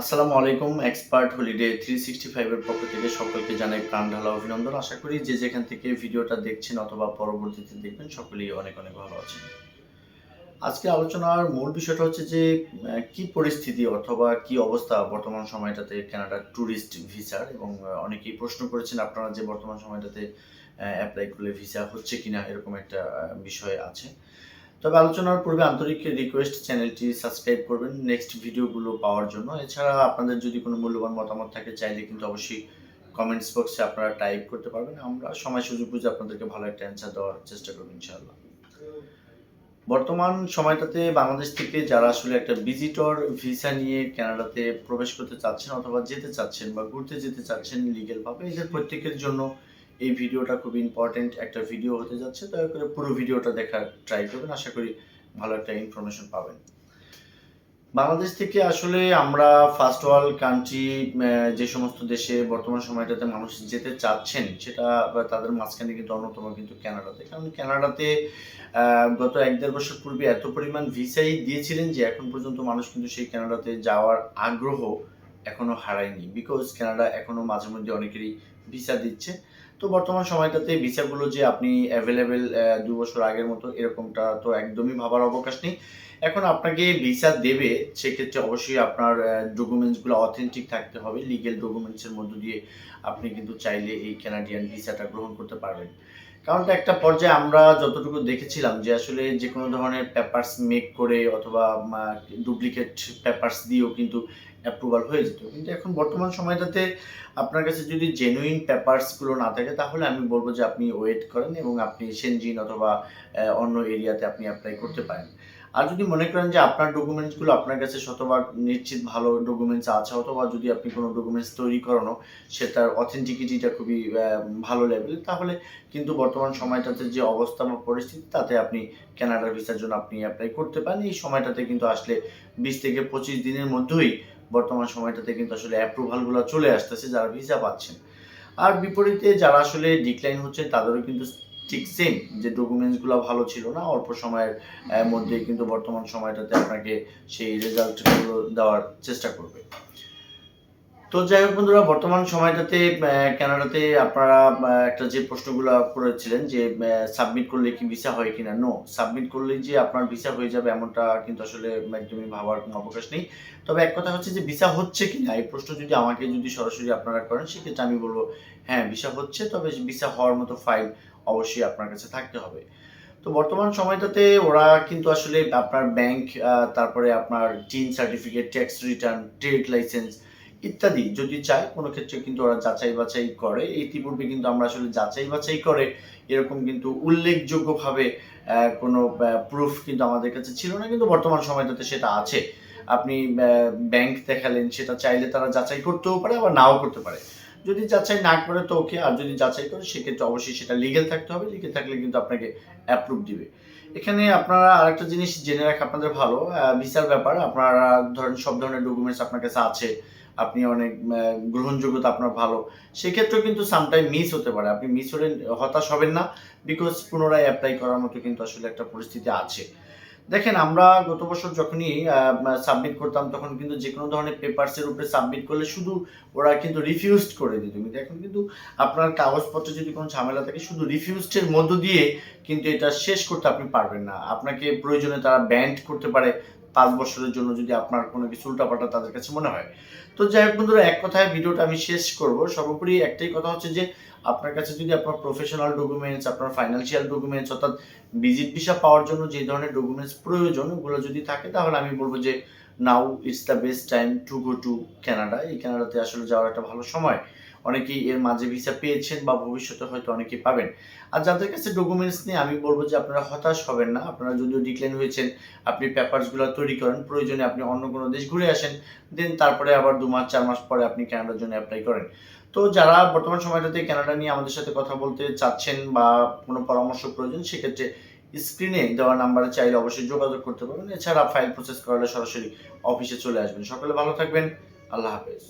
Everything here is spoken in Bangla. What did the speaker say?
আসসালামু আলাইকুম, এক্সপার্ট হলিডে থ্রি সিক্সটি ফাইভের পক্ষ থেকে সকলকে জানাই প্রাণ ঢালা অভিনন্দন। আশা করি যে যেখান থেকে ভিডিওটা দেখছেন অথবা পরবর্তীতে দেখবেন, সকলেই অনেক অনেক ভালো আছেন। আজকে আলোচনার মূল বিষয়টা হচ্ছে যে কি পরিস্থিতি অথবা কি অবস্থা বর্তমান সময়টাতে কানাডার ট্যুরিস্ট ভিসার এবং অনেকেই প্রশ্ন করেছেন, আপনারা যে বর্তমান সময়টাতে অ্যাপ্লাই করলে ভিসা হচ্ছে কিনা এরকম একটা বিষয় আছে। তবে আলোচনার পূর্বে আন্তরিক রিকোয়েস্ট চ্যানেলটি সাবস্ক্রাইব করবেন নেক্সট ভিডিওগুলো পাওয়ার জন্য। এছাড়া আপনাদের যদি কোনো মূল্যবান মতামত থাকে, চাইলে কিন্তু অবশ্যই কমেন্টস বক্সে আপনারা টাইপ করতে পারবেন। আমরা সময় সুযোগ বুঝে আপনাদেরকে ভালো একটা অ্যান্সার দেওয়ার চেষ্টা করব ইনশাআল্লাহ। বর্তমান সময়টাতে বাংলাদেশ থেকে যারা আসলে একটা ভিজিটর ভিসা নিয়ে কানাডাতে প্রবেশ করতে চাচ্ছেন অথবা যেতে চাচ্ছেন বা ঘুরতে যেতে চাচ্ছেন লিগেল ভাবে, এদের প্রত্যেকের জন্য এই ভিডিওটা খুব ইম্পর্টেন্ট একটা ভিডিও হতে যাচ্ছে দয়া করে পুরো ভিডিওটা দেখার ট্রাই করবেন আশা করি ভালো একটা ইনফরমেশন পাবেন। বাংলাদেশ থেকে আসলে আমরা ফার্স্ট ওয়ার্ল্ড কান্ট্রি যে সমস্ত দেশে বর্তমান সময়টাতে মানুষ যেতে চাচ্ছেন সেটা তাদের মাঝখানে কিন্তু অন্যতম কিন্তু কানাডাতে কারণ কানাডাতে আহ, গত এক দেড় বছর পূর্বে এত পরিমাণ ভিসাই দিয়েছিলেন যে এখন পর্যন্ত মানুষ কিন্তু সেই কানাডাতে যাওয়ার আগ্রহ এখনও হারায়নি। বিকজ কানাডা এখনও মাঝে মধ্যে অনেকেরই ভিসা দিচ্ছে। তো বর্তমান সময়টাতে ভিসাগুলো যে আপনি অ্যাভেলেবেল দু বছর আগের মতো এরকমটা তো একদমই ভাবার অবকাশ নেই। এখন আপনাকে ভিসা দেবে, সেক্ষেত্রে অবশ্যই আপনার ডকুমেন্টসগুলো অথেন্টিক থাকতে হবে। লিগেল ডকুমেন্টসের মধ্য দিয়ে আপনি কিন্তু চাইলে এই কানাডিয়ান ভিসাটা গ্রহণ করতে পারবেন। কারণটা একটা পর্যায়ে আমরা যতটুকু দেখেছিলাম যে আসলে যে কোনো ধরনের পেপারস মেক করে অথবা ডুপ্লিকেট পেপারস দিয়েও কিন্তু অ্যাপ্রুভাল হয়ে যেত। কিন্তু এখন বর্তমান সময়টাতে আপনার কাছে যদি জেনুইন পেপারসগুলো না থাকে, তাহলে আমি বলব যে আপনি ওয়েট করেন এবং আপনি সেনজিন অথবা অন্য এরিয়াতে আপনি অ্যাপ্লাই করতে পারেন। আর যদি মনে করেন যে আপনার ডকুমেন্টসগুলো আপনার কাছে শতবার নিশ্চিত ভালো ডকুমেন্টস আছে, অথবা যদি আপনি কোনো ডকুমেন্টস তৈরি করানো, সেটার অথেন্টিকিটিটা খুবই ভালো লেভেলের তাহলে কিন্তু বর্তমান সময়টাতে যে অবস্থা বা পরিস্থিতি, তাতে আপনি কানাডার ভিসার জন্য আপনি অ্যাপ্লাই করতে পারেন। এই সময়টাতে কিন্তু আসলে বিশ থেকে পঁচিশ দিনের মধ্যেই বর্তমান সময়টাতে কিন্তু আসলে অ্যাপ্রুভালগুলো চলে আসতেছে যারা ভিসা পাচ্ছেন। আর বিপরীতে যারা আসলে ডিক্লাইন হচ্ছে, তাদেরও কিন্তু ঠিক সেম যে ডকুমেন্টসগুলো ভালো ছিল না। অল্প সময়ের মধ্যে কিন্তু বর্তমান সময়টাতে আপনাকে সেই রেজাল্টগুলো দেওয়ার চেষ্টা করবে। তো যাই হোক বন্ধুরা, বর্তমান সময়টাতে কানাডাতে আপনারা একটা যে প্রশ্নগুলো করেছিলেন যে সাবমিট করলে কি ভিসা হয় কিনা নো সাবমিট করলে যে আপনার ভিসা হয়ে যাবে এমনটা কিন্তু আসলে একদমই ভাবার কোনো অবকাশ নেই। তবে এক কথা হচ্ছে যে ভিসা হচ্ছে কিনা, এই প্রশ্ন যদি আমাকে যদি সরাসরি আপনারা করেন, সেক্ষেত্রে আমি বলব হ্যাঁ ভিসা হচ্ছে, তবে ভিসা হওয়ার মতো ফাইল অবশ্যই আপনার কাছে থাকতে হবে। তো বর্তমান সময়টাতে ওরা কিন্তু আসলে আপনার ব্যাংক তারপরে আপনার TIN certificate tax return trade licence ইত্যাদি। যদি চায়, কোনো ক্ষেত্রে কিন্তু ওরা যাচাই বাছাই করে। ইতিপূর্বে কিন্তু আমরা আসলে যাচাই বাছাই করে এরকম কিন্তু উল্লেখযোগ্যভাবে কোনো প্রুফ কিন্তু আমাদের কাছে ছিল না। কিন্তু বর্তমান সময়টাতে সেটা আছে। আপনি ব্যাংক দেখালেন, সেটা চাইলে তারা যাচাই করতেও পারে, আবার নাও করতে পারে। যদি যাচাই না করে, তো ওকে, আর যদি যাচাই করে, সেক্ষেত্রে অবশ্যই সেটা লিগেল থাকতে হবে। লিগেল থাকলে কিন্তু আপনাকে অ্যাপ্রুভ দিবে। এখানে আপনারা আরেকটা জিনিস জেনে রাখা আপনাদের ভালো ভিসার ব্যাপার। আপনারা ধরেন সব ধরনের ডকুমেন্টস আপনার কাছে আছে। আপনি অনেক গ্রহণযোগ্যতা আপনার ভালো। সেক্ষেত্রেও কিন্তু সামটাইম মিস হতে পারে। আপনি মিস হলে হতাশ হবেন না বিকজ পুনরায় অ্যাপ্লাই করার মতো কিন্তু আসলে একটা পরিস্থিতি আছে। দেখেন, আমরা গত বছর যখনই সাবমিট করতাম তখন কিন্তু যে কোনো ধরনের পেপারসের উপরে সাবমিট করলে শুধু ওরা কিন্তু রিফিউজড করে দিত। কিন্তু এখন কিন্তু আপনার কাগজপত্রে যদি কোনো ঝামেলা থাকে, শুধু রিফিউজডের মধ্য দিয়ে কিন্তু এটা শেষ করতে আপনি পারবেন না। আপনাকে প্রয়োজনে তারা ব্যান্ড করতে পারে। পাঁচ বছরের জন্য যদি আপনার কোনো কিছু উল্টাপাল্টা তাদের কাছে মনে হয়। তো যাই হোক বন্ধুরা, এক কথায় ভিডিওটা আমি শেষ করব। সর্বোপরি একটাই কথা হচ্ছে যে, আপনার কাছে যদি আপনার প্রফেশনাল ডকুমেন্টস আপনার ফাইন্যান্সিয়াল ডকুমেন্টস অর্থাৎ ভিজিট ভিসা পাওয়ার জন্য যে ধরনের ডকুমেন্টস প্রয়োজন, ওগুলো যদি থাকে, তাহলে আমি বলব যে now it's the best time to go to Canada এই ক্যানাডাতে আসলে যাওয়ার একটা ভালো সময়। অনেকেই এর মাঝে ভিসা পেয়েছেন বা ভবিষ্যতে হয়তো অনেকেই পাবেন। আর যাদের কাছে ডকুমেন্টস নিয়ে আমি বলব যে আপনারা হতাশ হবেন না। আপনারা যদিও ডিক্লাইন হয়েছেন, আপনি পেপারসগুলো তৈরি করেন, প্রয়োজনে আপনি অন্য কোনো দেশ ঘুরে আসেন দেন তারপরে আবার দু মাস, চার মাস পরে আপনি ক্যানাডার জন্য অ্যাপ্লাই করেন। তো যারা বর্তমান সময়টাতে ক্যানাডা নিয়ে আমাদের সাথে কথা বলতে চাচ্ছেন বা কোনো পরামর্শ প্রয়োজন, সেক্ষেত্রে স্ক্রিনে দেওয়া নাম্বারে চাইলে অবশ্যই যোগাযোগ করতে পারবেন। এছাড়া ফাইল প্রসেস করালে সরাসরি অফিসে চলে আসবেন। সকলে ভালো থাকবেন। আল্লাহ হাফেজ।